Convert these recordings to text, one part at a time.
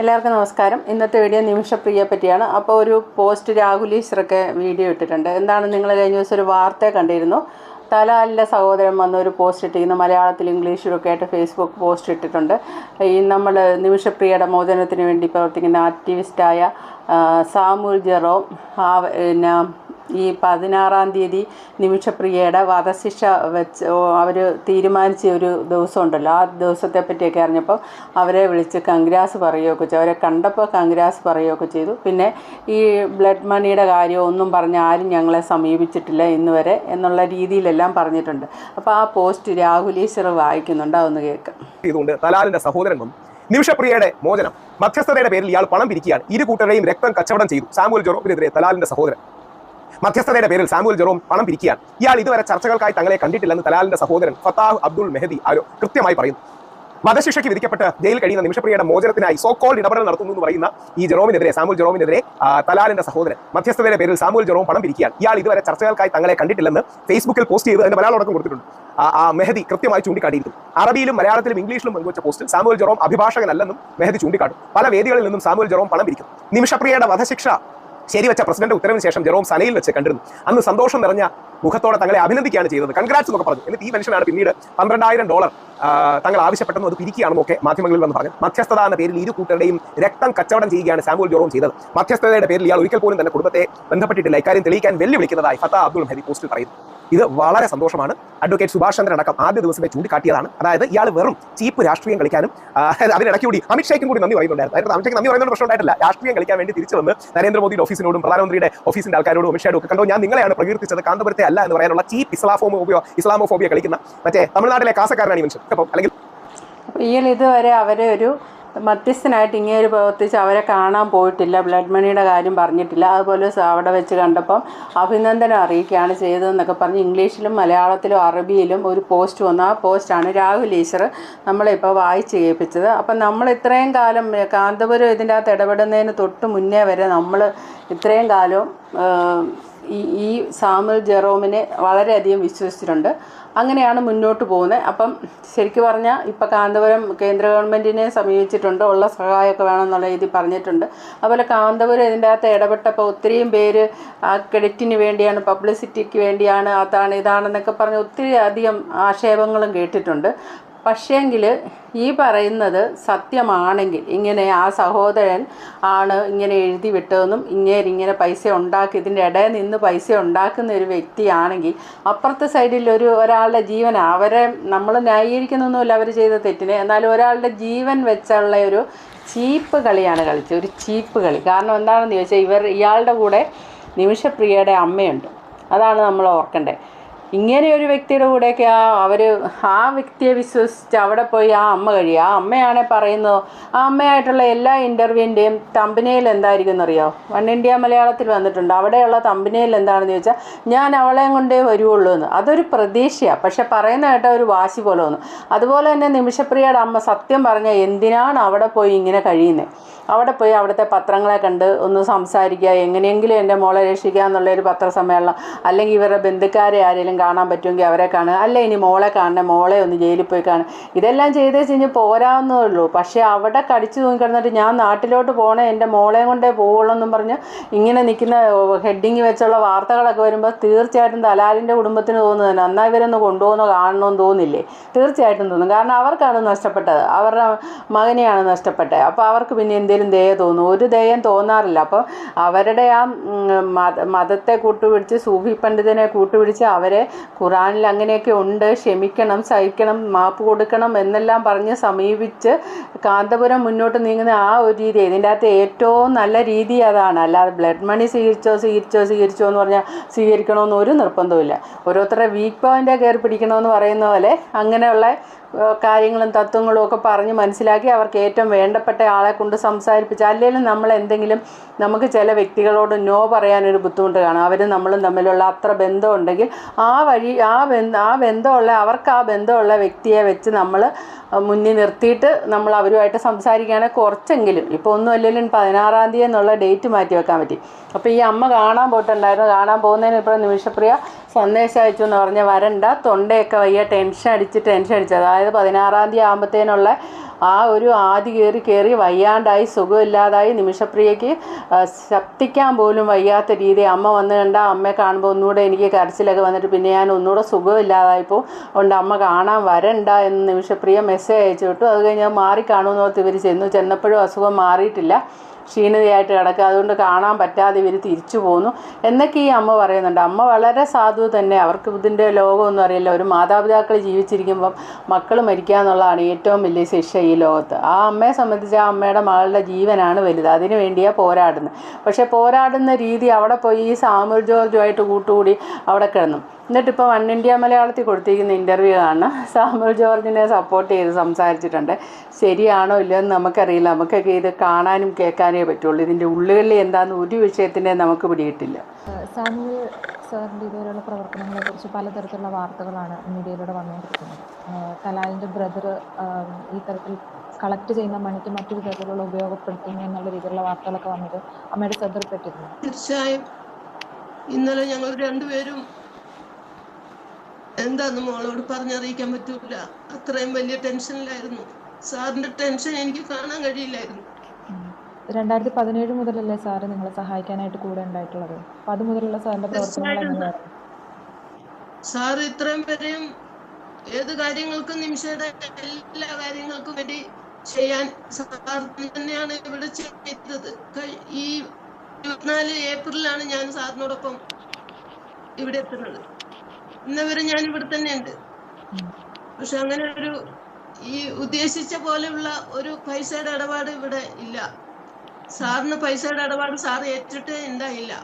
എല്ലാവർക്കും നമസ്കാരം. ഇന്നത്തെ വീഡിയോ നിമിഷപ്രിയയെ പറ്റിയാണ് അപ്പോൾ ഒരു പോസ്റ്റ് രാഹുൽ ഈശ്വറൊക്കെ വീഡിയോ ഇട്ടിട്ടുണ്ട്. എന്താണ് നിങ്ങൾ കഴിഞ്ഞ ദിവസം ഒരു വാർത്ത കണ്ടിരുന്നു? തലാലിന്റെ സഹോദരൻ വന്ന ഒരു പോസ്റ്റ് ഇട്ടിരിക്കുന്നു മലയാളത്തിൽ ഇംഗ്ലീഷിലൊക്കെ ആയിട്ട് ഫേസ്ബുക്ക് പോസ്റ്റ് ഇട്ടിട്ടുണ്ട്. ഈ നമ്മൾ നിമിഷപ്രിയയുടെ മോചനത്തിന് വേണ്ടി പ്രവർത്തിക്കുന്ന ആക്ടിവിസ്റ്റായ സാമുൽ ജെറോം ആ പിന്നെ ഈ പതിനാറാം തീയതി നിമിഷപ്രിയയുടെ വധശിക്ഷ വെച്ച് അവർ തീരുമാനിച്ച ഒരു ദിവസം ഉണ്ടല്ലോ ആ ദിവസത്തെ പറ്റിയൊക്കെ അറിഞ്ഞപ്പോൾ അവരെ വിളിച്ച് കങ്ക്രാസ് പറയുകയൊക്കെ ചെയ്തു. അവരെ കണ്ടപ്പോൾ കങ്ക്രാസ് പറയുകയൊക്കെ ചെയ്തു. പിന്നെ ഈ ബ്ലഡ് മണിയുടെ കാര്യം ഒന്നും പറഞ്ഞ് ആരും ഞങ്ങളെ സമീപിച്ചിട്ടില്ല ഇന്ന് വരെ എന്നുള്ള രീതിയിലെല്ലാം പറഞ്ഞിട്ടുണ്ട്. അപ്പോൾ ആ പോസ്റ്റ് രാഹുൽ ഈശ്വർ വായിക്കുന്നുണ്ട് അതൊന്ന് കേൾക്കാം. ഇതുകൊണ്ട് തലാലിന്റെ സഹോദരൻ നിമിഷപ്രിയയുടെ മോചനം. മധ്യസ്ഥതയുടെ പേരിൽ ഇയാൾ പണം പിരിക്കുകയാണ്. ഇരു കൂട്ടരെയും രക്തം കച്ചവടം ചെയ്തു. സാമൂഹ്യ ജോറോപ്പിനെതിരെ തലാലിന്റെ സഹോദരൻ മധ്യസ്ഥതയുടെ പേരിൽ സാമുൽ ജെറോം പണം പിരിക്കുകയാണ്. ഇയാൾ ഇതുവരെ ചർച്ചകൾക്കായി തങ്ങളെ കണ്ടിട്ടില്ലെന്ന് തലാലിന്റെ സഹോദരൻ ഫത്താഹ് അബ്ദുൾ മെഹദി ആരോ കൃത്യമായി പറയുന്നു. വധശിക്ഷയ്ക്ക് വിധിക്കപ്പെട്ട് ജയിലിൽ കഴിയുന്ന നിമിഷപ്രിയയുടെ മോചനത്തിനായി സോ കോൾഡ് ഇടപെടൽ നടത്തുന്നു എന്ന് പറയുന്ന ഈ ജെറോമിനെതിരെ സാമുൽ ജെറോമിനെതിരെ തലാലിന്റെ സഹോദരൻ മധ്യസ്ഥതയുടെ പേരിൽ സാമുൽ ജെറോം പണം പിരിക്കുകയാണ്. ഇയാൾ ഇതുവരെ ചർച്ചകൾക്കായി തങ്ങളെ കണ്ടിട്ടില്ലെന്ന് ഫേസ്ബുക്കിൽ പോസ്റ്റ് ചെയ്ത് അതിന്റെ മലയാളം കൊടുത്തിട്ടുണ്ട്. ആ- മെഹദി കൃത്യമായി ചൂണ്ടിക്കാട്ടിയിരുന്നു അറബിയിലും മലയാളത്തിലും ഇംഗ്ലീഷിലും പങ്കുവച്ച പോസ്റ്റിൽ സാമുൽ ജെറോം അഭിഭാഷകനല്ലെന്നും മെഹദി ചൂണ്ടിക്കാട്ടും. പല വേദികളിൽ നിന്നും സാമുൽ ജെറോം പണം പിരിക്കും. നിമിഷപ്രിയയുടെ വധശിക്ഷ ശരിവെച്ച പ്രസിഡന്റ് ഉത്തരവിന് ശേഷം ജെറോം സനയിൽ വെച്ച് കണ്ടിരുന്നു. അന്ന് സന്തോഷം നിറഞ്ഞ മുഖത്തോടെ തങ്ങളെ അഭിനന്ദിക്കുകയാണ് ചെയ്തത്. കൺഗ്രാറ്റ്സ് എന്നൊക്കെ പറഞ്ഞു. എന്നിട്ട് ഈ മനുഷ്യനാണ് പിന്നീട് പന്ത്രണ്ടായിരം ഡോളർ തങ്ങൾ ആവശ്യപ്പെട്ടെന്ന് അത് പിരിക്കുകയാണെന്നൊക്കെ മാധ്യമങ്ങളിൽ വന്ന് പറഞ്ഞു. മധ്യസ്ഥത എന്ന പേരിൽ ഇരു കൂട്ടരുടെയും രക്തം കച്ചവടം ചെയ്യുകയാണ് സാമുൽ ജോറോം ചെയ്തത്. മധ്യസ്ഥതയുടെ പേരിൽ ഇയാൾ ഒരിക്കൽ പോലും തന്നെ കുടുംബത്തെ ബന്ധപ്പെട്ടിട്ടില്ല. ഇക്കാര്യം തെളിയിക്കാൻ വെല്ലുവിളിക്കുന്നതായി ഫത്ത അബ്ദുൾ ഹരി പോസ്റ്റിൽ പറയുന്നു. ഇത് വളരെ സന്തോഷമാണ്. അഡ്വക്കേറ്റ് സുഭാഷ് ചന്ദ്രൻ അടക്കം ആദ്യ ദിവസമേ ചൂണ്ടിക്കാട്ടിയതാണ്. അതായത് ഇയാൾ വെറും ചീപ്പ് രാഷ്ട്രീയം കളിക്കാനും അതിനിടയ്ക്ക് കൂടി അമിത് ഷായ്ക്കും കൂടി നന്ദി പറയുന്നുണ്ടായിരുന്നു. അതായത് അമിത് ഷായ്ക്ക് നന്ദി പറയുന്ന പ്രശ്നം ഉണ്ടായിട്ടില്ല. രാഷ്ട്രീയം കളിക്കാൻ വേണ്ടി തിരിച്ചു വന്ന് നരേന്ദ്രമോദിയുടെ ഓഫീസിനോടും പ്രധാനമന്ത്രിയുടെ ഓഫീസിന്റെ ആൾക്കാരോടും അമിത് ഷായോടും ഒക്കെ കണ്ടോ ഞാൻ നിങ്ങളെയാണ് പ്രകീർത്തിച്ചത്. കാന്തപുരത്തെ അല്ല എന്ന് പറയാനുള്ള ചീപ്പ് ഇസ്ലാമോഫോബിയോ ഇസ്ലാമോഫോബിയ കളിക്കുന്ന മറ്റേ തമിഴ്നാട്ടിലെ കാസക്കാരനാണ് മനുഷ്യൻ. അപ്പം അല്ലെങ്കിൽ അപ്പോൾ ഇയാൾ ഇതുവരെ അവരെ ഒരു മധ്യസ്ഥനായിട്ട് ഇങ്ങനെ പ്രവർത്തിച്ച് അവരെ കാണാൻ പോയിട്ടില്ല. ബ്ലഡ് മണിയുടെ കാര്യം പറഞ്ഞിട്ടില്ല. അതുപോലെ അവിടെ വെച്ച് കണ്ടപ്പം അഭിനന്ദനം അറിയിക്കുകയാണ് ചെയ്തതെന്നൊക്കെ പറഞ്ഞ് ഇംഗ്ലീഷിലും മലയാളത്തിലും അറബിയിലും ഒരു പോസ്റ്റ് വന്നു. ആ പോസ്റ്റാണ് രാഹുൽ ഈശ്വർ നമ്മളിപ്പോൾ വായിച്ച് കേൾപ്പിച്ചത്. അപ്പം നമ്മൾ ഇത്രയും കാലം കാന്തപുരം ഇതിന്റെ അകത്ത് ഇടപെടുന്നതിന് തൊട്ട് മുന്നേ വരെ നമ്മൾ ഇത്രയും ഏഹ്, ഈ സാമുൽ ജെറോമിനെ വളരെയധികം വിശ്വസിച്ചിട്ടുണ്ട്. അങ്ങനെയാണ് മുന്നോട്ട് പോകുന്നത്. അപ്പം ശരിക്കും പറഞ്ഞാൽ ഇപ്പം കാന്തപുരം കേന്ദ്ര ഗവൺമെന്റിനെ സമീപിച്ചിട്ടുണ്ട്. ഉള്ള സഹായമൊക്കെ വേണമെന്നുള്ള രീതി പറഞ്ഞിട്ടുണ്ട്. അതുപോലെ കാന്തപുരം ഇതിന്റെ അകത്ത് ഇടപെട്ടപ്പോൾ ഒത്തിരിയും പേര് ആ ക്രെഡിറ്റിന് വേണ്ടിയാണ് പബ്ലിസിറ്റിക്ക് വേണ്ടിയാണ് അതാണ് ഇതാണെന്നൊക്കെ പറഞ്ഞ് ഒത്തിരി അധികം ആക്ഷേപങ്ങളും കേട്ടിട്ടുണ്ട്. പക്ഷേങ്കിൽ ഈ പറയുന്നത് സത്യമാണെങ്കിൽ ഇങ്ങനെ ആ സഹോദരൻ ആണ് ഇങ്ങനെ എഴുതി വിട്ടതെന്നും ഇങ്ങനെ ഇങ്ങനെ പൈസ ഉണ്ടാക്കി ഇതിന്റെ ഇടയിൽ നിന്ന് പൈസ ഉണ്ടാക്കുന്ന ഒരു വ്യക്തിയാണെങ്കിൽ അപ്പുറത്തെ സൈഡിൽ ഒരു ഒരാളുടെ ജീവൻ അവരെ നമ്മൾ ന്യായീകരിക്കുന്നൊന്നുമില്ല അവർ ചെയ്ത തെറ്റിനെ. എന്നാലും ഒരാളുടെ ജീവൻ വെച്ചുള്ള ഒരു ചീപ്പ് കളിയാണ് കളിച്ചത് ഒരു ചീപ്പ് കളി. കാരണം എന്താണെന്ന് ചോദിച്ചാൽ ഇവർ ഇയാളുടെ കൂടെ നിമിഷപ്രിയയുടെ അമ്മയുണ്ട്. അതാണ് നമ്മൾ ഓർക്കേണ്ടത്. ഇങ്ങനെ ഒരു വ്യക്തിയുടെ കൂടെയൊക്കെ ആ അവർ ആ വ്യക്തിയെ വിശ്വസിച്ച് അവിടെ പോയി ആ അമ്മ കഴിയുക ആ അമ്മയാണെ പറയുന്നത് ആ അമ്മയായിട്ടുള്ള എല്ലാ ഇന്റർവ്യൂവിന്റെയും തമ്പനയിൽ എന്തായിരിക്കും എന്നറിയോ വൺ ഇന്ത്യ മലയാളത്തിൽ വന്നിട്ടുണ്ട്. അവിടെയുള്ള തമ്പനയിൽ എന്താണെന്ന് ചോദിച്ചാൽ ഞാൻ അവളെയും കൊണ്ടേ വരുവുള്ളൂ എന്ന്. അതൊരു പ്രതീക്ഷയാണ് പക്ഷെ പറയുന്ന ഒരു വാശി പോലെ വന്നു അതുപോലെ തന്നെ നിമിഷപ്രിയയുടെ അമ്മ സത്യം പറഞ്ഞാൽ എന്തിനാണ് അവിടെ പോയി ഇങ്ങനെ കഴിയുന്നത് അവിടെ പോയി അവിടുത്തെ പത്രങ്ങളെ കണ്ട് ഒന്ന് സംസാരിക്കുക. എങ്ങനെയെങ്കിലും എന്റെ മോളെ രക്ഷിക്കുക എന്നുള്ളൊരു പത്രസമ്മേളനം. അല്ലെങ്കിൽ ഇവരുടെ ബന്ധുക്കാരെ ആരെങ്കിലും കാണാൻ പറ്റുമെങ്കിൽ അവരെ കാണുക. അല്ല ഇനി മോളെ കാണണേ മോളെ ഒന്ന് ജയിലിൽ പോയി കാണുക. ഇതെല്ലാം ചെയ്തേ കഴിഞ്ഞ് പോരാവുന്നേ ഉള്ളൂ പക്ഷേ അവിടെ കടിച്ചു തൂങ്ങിക്കിടന്നിട്ട് ഞാൻ നാട്ടിലോട്ട് പോകണേ എന്റെ മോളെ കൊണ്ടേ പോവുള്ളൂ എന്നും പറഞ്ഞ് ഇങ്ങനെ നിൽക്കുന്ന ഹെഡിങ് വെച്ചുള്ള വാർത്തകളൊക്കെ വരുമ്പോൾ തീർച്ചയായിട്ടും ദലാലിന്റെ കുടുംബത്തിന് തോന്നുന്നത് അന്നാ ഇവരൊന്ന് കൊണ്ടുപോകുന്നോ കാണണമെന്ന് തോന്നില്ലേ? തീർച്ചയായിട്ടും തോന്നും. കാരണം അവർക്കാണ് നഷ്ടപ്പെട്ടത്. അവരുടെ മകനെയാണ് നഷ്ടപ്പെട്ടത്. അപ്പോൾ അവർക്ക് പിന്നെ എന്തെങ്കിലും ദയ തോന്നും. ഒരു ദയം തോന്നാറില്ല. അപ്പോൾ അവരുടെ ആ മതത്തെ കൂട്ടുപിടിച്ച് സൂഫി പണ്ഡിതനെ കൂട്ടുപിടിച്ച് അവരെ ഖുറാനിൽ അങ്ങനെയൊക്കെ ഉണ്ട് ക്ഷമിക്കണം സഹിക്കണം മാപ്പ് കൊടുക്കണം എന്നെല്ലാം പറഞ്ഞ് സമീപിച്ച് കാന്തപുരം മുന്നോട്ട് നീങ്ങുന്ന ആ ഒരു രീതി ഇതിന്റെ അകത്ത് ഏറ്റവും നല്ല രീതി അതാണ്. അല്ലാതെ ബ്ലഡ് മണി സ്വീകരിച്ചോ സ്വീകരിച്ചോ സ്വീകരിച്ചോ എന്ന് പറഞ്ഞാൽ സ്വീകരിക്കണമെന്ന് ഒരു നിർബന്ധവുമില്ല. ഓരോരുത്തരുടെ വീക്ക് പോയിന്റ് കയറി പിടിക്കണമെന്ന് പറയുന്ന പോലെ അങ്ങനെയുള്ള കാര്യങ്ങളും തത്വങ്ങളും ഒക്കെ പറഞ്ഞ് മനസ്സിലാക്കി അവർക്ക് ഏറ്റവും വേണ്ടപ്പെട്ട ആളെ കൊണ്ട് സംസാരിപ്പിച്ച് അല്ലെങ്കിലും നമ്മൾ എന്തെങ്കിലും നമുക്ക് ചില വ്യക്തികളോട് നോ പറയാനൊരു ബുദ്ധിമുട്ട് കാണും. അവരും നമ്മളും തമ്മിലുള്ള അത്ര ബന്ധം ഉണ്ടെങ്കിൽ ആ വഴി ആ ബന്ധം ആ ബന്ധമുള്ള അവർക്ക് ആ ബന്ധമുള്ള വ്യക്തിയെ വെച്ച് നമ്മൾ മുന്നിൽ നിർത്തിയിട്ട് നമ്മൾ അവരുമായിട്ട് സംസാരിക്കുകയാണെങ്കിൽ കുറച്ചെങ്കിലും. ഇപ്പോൾ ഒന്നും അല്ലെങ്കിലും പതിനാറാം തീയതി എന്നുള്ള ഡേറ്റ് മാറ്റി വെക്കാൻ പറ്റി. അപ്പോൾ ഈ അമ്മ കാണാൻ പോയിട്ടുണ്ടായിരുന്നു. കാണാൻ പോകുന്നതിന് ഇപ്പോൾ നിമിഷപ്രിയ സന്ദേശം അയച്ചു എന്ന് പറഞ്ഞാൽ വരണ്ട തൊണ്ടയൊക്കെ വയ്യ ടെൻഷൻ അടിച്ച് ടെൻഷൻ അടിച്ച്. അതായത് പതിനാറാം തീയതി ആകുമ്പോഴത്തേനുള്ള ആ ഒരു ആദ്യ കയറി കയറി വയ്യാണ്ടായി സുഖമില്ലാതായി നിമിഷപ്രിയയ്ക്ക് ശപ്തിക്കാൻ പോലും വയ്യാത്ത രീതി അമ്മ വന്ന് കണ്ട അമ്മയെ കാണുമ്പോൾ ഒന്നുകൂടെ എനിക്ക് കരച്ചിലൊക്കെ വന്നിട്ട് പിന്നെ ഞാൻ ഒന്നുകൂടെ സുഖമില്ലാതായപ്പോൾ ഉണ്ട് അമ്മ കാണാൻ വരണ്ട എന്ന് നിമിഷപ്രിയ മെസ്സേജ് അയച്ചു വിട്ടു. അത് കഴിഞ്ഞ് മാറി കാണുമെന്ന് ഓർത്ത് ഇവർ ചെന്നു. ചെന്നപ്പോഴും അസുഖം മാറിയിട്ടില്ല. ക്ഷീണിതയായിട്ട് കിടക്കുക. അതുകൊണ്ട് കാണാൻ പറ്റാതെ ഇവർ തിരിച്ചു പോകുന്നു എന്നൊക്കെ ഈ അമ്മ പറയുന്നുണ്ട്. അമ്മ വളരെ സാധു തന്നെ. അവർക്ക് ഇതിന്റെ ലോകമൊന്നും അറിയില്ല. ഒരു മാതാപിതാക്കൾ ജീവിച്ചിരിക്കുമ്പം മക്കൾ മരിക്കുക എന്നുള്ളതാണ് ഏറ്റവും വലിയ ശിക്ഷ ഈ ലോകത്ത്. ആ അമ്മയെ സംബന്ധിച്ച് ആ അമ്മയുടെ മകളുടെ ജീവനാണ് വലുത്. അതിനു വേണ്ടിയാണ് പോരാടുന്നത്. പക്ഷേ പോരാടുന്ന രീതി അവിടെ പോയി ഈ സാമുൽ ജോർജുമായിട്ട് കൂട്ടുകൂടി അവിടെ കിടന്നു. എന്നിട്ടിപ്പോൾ വൺ ഇന്ത്യ മലയാളത്തിൽ കൊടുത്തിരിക്കുന്ന ഇന്റർവ്യൂ ആണ്. സാമുൽ ജോർജിനെ സപ്പോർട്ട് ചെയ്ത് സംസാരിച്ചിട്ടുണ്ട്. ശരിയാണോ ഇല്ലയോ എന്ന് നമുക്കറിയില്ല. നമുക്കൊക്കെ ഇത് കാണാനും കേൾക്കാനേ പറ്റുള്ളൂ. ഇതിന്റെ ഉള്ളുകളിൽ എന്താന്ന് ഒരു വിഷയത്തിനെ നമുക്ക് പിടിയിട്ടില്ല സാമുവൽ സാറിന്റെ ഇതുവരെയുള്ള പ്രവർത്തനങ്ങളെക്കുറിച്ച് പലതരത്തിലുള്ള വാർത്തകളാണ് മീഡിയയിലൂടെ വന്നുകൊണ്ടിരിക്കുന്നത്. കലാലിന്റെ ബ്രദർ ഈ തരത്തിൽ കളക്ട് ചെയ്യുന്ന മണിക്ക് മറ്റൊരു തരത്തിലുള്ള ഉപയോഗപ്പെടുത്തുന്നു എന്നുള്ള രീതിയിലുള്ള വാർത്തകളൊക്കെ വന്നത് അമ്മയുടെ ശ്രദ്ധയിൽപ്പെട്ടിരുന്നു. തീർച്ചയായും. ഇന്നലെ ഞങ്ങൾ രണ്ടുപേരും എന്താന്ന് മോളോട് പറഞ്ഞറിയിക്കാൻ പറ്റൂല. അത്രയും വലിയ ടെൻഷനിലായിരുന്നു. സാറിന്റെ ടെൻഷൻ എനിക്ക് കാണാൻ കഴിയില്ലായിരുന്നു. രണ്ടായിരത്തി പതിനേഴ് മുതലല്ലേ സാറ് നിങ്ങളെ സഹായിക്കാനായിട്ട് കൂടെ ഉണ്ടായിട്ടുള്ളത്? അപ്പം അത് മുതലുള്ള സാറിന്റെ പ്രവർത്തനങ്ങൾ. എങ്ങനെയായിരുന്നു? സാർ ഇത്രയും വരെയും ഏത് കാര്യങ്ങൾക്കും നിമിഷയുടെ എല്ലാ കാര്യങ്ങൾക്കും വേണ്ടി ചെയ്യാൻ സാർ തന്നെയാണ് ഇവിടെ ചെയ്തത്. ഈ ഇരുപത്തിനാല് ഏപ്രിലാണ് ഞാൻ സാറിനോടൊപ്പം ഇവിടെ എത്തുന്നത്. ഇന്നവരെ ഞാൻ ഇവിടെ തന്നെയുണ്ട്. പക്ഷെ അങ്ങനെ ഒരു ഈ ഉദ്ദേശിച്ച പോലെയുള്ള ഒരു പൈസയുടെ ഇടപാട് ഇവിടെ ഇല്ല. സാറിന് പൈസയുടെ ഇടപാട് സാർ ഏറ്റിട്ട് ഉണ്ടായില്ല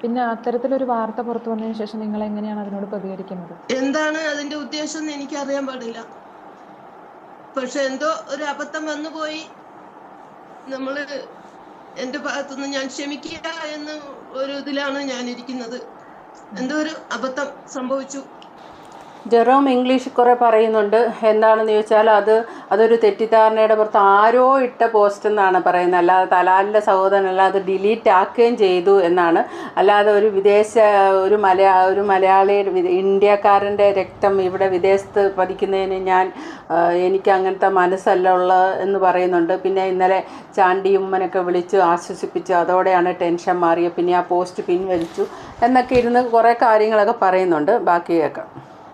പിന്നെ അത്തരത്തിലൊരു വാർത്ത പുറത്തു വന്നതിന് ശേഷം നിങ്ങൾ എങ്ങനെയാണ് അതിനോട് പ്രതികരിക്കുന്നത്? എന്താണ് അതിന്റെ ഉദ്ദേശം എന്ന് എനിക്ക് അറിയാൻ പാടില്ല. പക്ഷെ എന്തോ ഒരു അബദ്ധം വന്നുപോയി നമ്മൾ എന്റെ ഭാഗത്തുനിന്ന് ഞാൻ ക്ഷമിക്കുക എന്ന് ഒരു ഇതിലാണ് ഞാൻ ഇരിക്കുന്നത് എന്തോ ഒരു അബദ്ധം സംഭവിച്ചു. ജെറോം ഇംഗ്ലീഷ് കുറേ പറയുന്നുണ്ട്. എന്താണെന്ന് ചോദിച്ചാൽ അത് അതൊരു തെറ്റിദ്ധാരണയുടെ പുറത്ത് ആരോ ഇട്ട പോസ്റ്റ് എന്നാണ് പറയുന്നത്. അല്ലാതെ തലാലിന്റെ സഹോദരനല്ല അത് ഡിലീറ്റ് ആക്കുകയും ചെയ്തു എന്നാണ്. അല്ലാതെ ഒരു വിദേശ ഒരു മലയാ ഒരു മലയാളി ഇന്ത്യക്കാരന്റെ രക്തം ഇവിടെ വിദേശത്ത് പതിക്കുന്നതിന് ഞാൻ എനിക്ക് അങ്ങനത്തെ മനസ്സല്ല ഉള്ളത് എന്ന് പറയുന്നുണ്ട്. പിന്നെ ഇന്നലെ ചാണ്ടി ഉമ്മനൊക്കെ വിളിച്ച് ആശ്വസിപ്പിച്ചു അതോടെയാണ് ടെൻഷൻ മാറിയത്. പിന്നെ ആ പോസ്റ്റ് പിൻവലിച്ചു എന്നൊക്കെ ഇരുന്ന് കുറേ കാര്യങ്ങളൊക്കെ പറയുന്നുണ്ട്. ബാക്കിയൊക്കെ.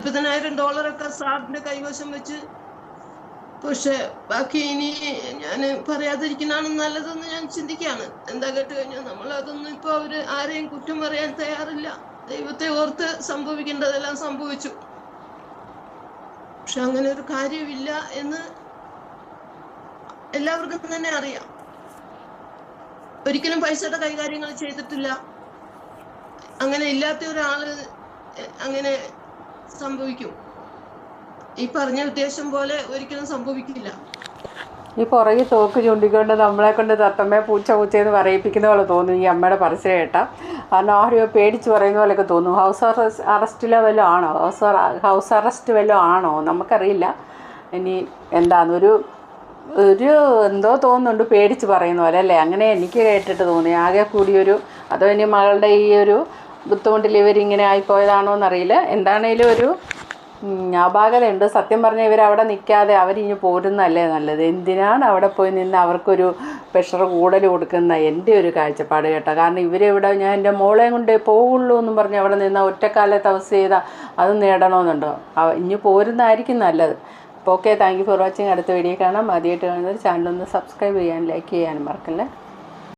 മുപ്പതിനായിരം ഡോളറൊക്കെ സാറിന്റെ കൈവശം വെച്ച് പക്ഷെ ബാക്കി ഇനി ഞാൻ പറയാതിരിക്കുന്നതാണ് നല്ലതെന്ന് ഞാൻ ചിന്തിക്കുകയാണ്. എന്താ കേട്ട് കഴിഞ്ഞാൽ നമ്മൾ അതൊന്നും ഇപ്പൊ അവർ ആരെയും കുറ്റം പറയാൻ തയ്യാറില്ല. ദൈവത്തെ ഓർത്ത് സംഭവിക്കേണ്ടതെല്ലാം സംഭവിച്ചു. പക്ഷെ അങ്ങനെ ഒരു കാര്യമില്ല എന്ന് എല്ലാവർക്കും തന്നെ അറിയാം. ഒരിക്കലും പൈസയുടെ കൈകാര്യങ്ങൾ ചെയ്തിട്ടില്ല. അങ്ങനെ ഇല്ലാത്ത ഒരാൾ അങ്ങനെ സംഭവിക്കും. ഈ പറഞ്ഞ ഉദ്ദേശം പോലെ ഒരിക്കലും സംഭവിക്കില്ല. ഈ പുറകെ തോക്ക് ചൂണ്ടിക്കൊണ്ട് നമ്മളെ കൊണ്ട് തത്തമ്മേ പൂച്ച പൂച്ചയെന്ന് പറയിപ്പിക്കുന്ന പോലെ തോന്നും ഈ അമ്മയുടെ പരസ്യം കേട്ടാ. കാരണം ആരെയോ പേടിച്ച് പറയുന്ന പോലെയൊക്കെ തോന്നും. ഹൗസ് അറസ്റ്റ് അറസ്റ്റിലോ വല്ലതും ആണോ? ഹൗസ് ഹൗസ് അറസ്റ്റ് വല്ലതും ആണോ? നമുക്കറിയില്ല. ഇനി എന്താന്ന് ഒരു ഒരു എന്തോ തോന്നുന്നുണ്ട് പേടിച്ച് പറയുന്ന പോലെ അല്ലേ? അങ്ങനെ എനിക്ക് കേട്ടിട്ട് തോന്നി. ആകെ കൂടിയൊരു അതോ ഇനി മകളുടെ ഈ ഒരു ബുദ്ധിമുട്ടിൽ ഇവരിങ്ങനെ ആയിപ്പോയതാണോ എന്നറിയില്ല. എന്താണേലും ഒരു അപാകതയുണ്ട് സത്യം പറഞ്ഞാൽ ഇവർ അവിടെ നിൽക്കാതെ അവരിഞ്ഞ് പോരുന്നതല്ലേ നല്ലത്. എന്തിനാണ് അവിടെ പോയി നിന്ന് അവർക്കൊരു പ്രഷർ കൂടുതൽ കൊടുക്കുന്ന എന്റെ ഒരു കാഴ്ചപ്പാട് കേട്ടോ. കാരണം ഇവരെവിടെ ഞാൻ എന്റെ മോളെ കൊണ്ട് പോവുള്ളൂ എന്നും പറഞ്ഞ് അവിടെ നിന്ന് ഒറ്റക്കാലെ തപസ് ചെയ്താൽ അത് നേടണമെന്നുണ്ടോ ഇനി പോരുന്നതായിരിക്കും നല്ലത്. Okay thank you for watching അടുത്ത വീഡിയോ കാണാം. ആദ്യമായിട്ട് കാണുന്നത് ചാനലൊന്ന് സബ്സ്ക്രൈബ് ചെയ്യാൻ ലൈക്ക് ചെയ്യാനും മറക്കല്ലേ?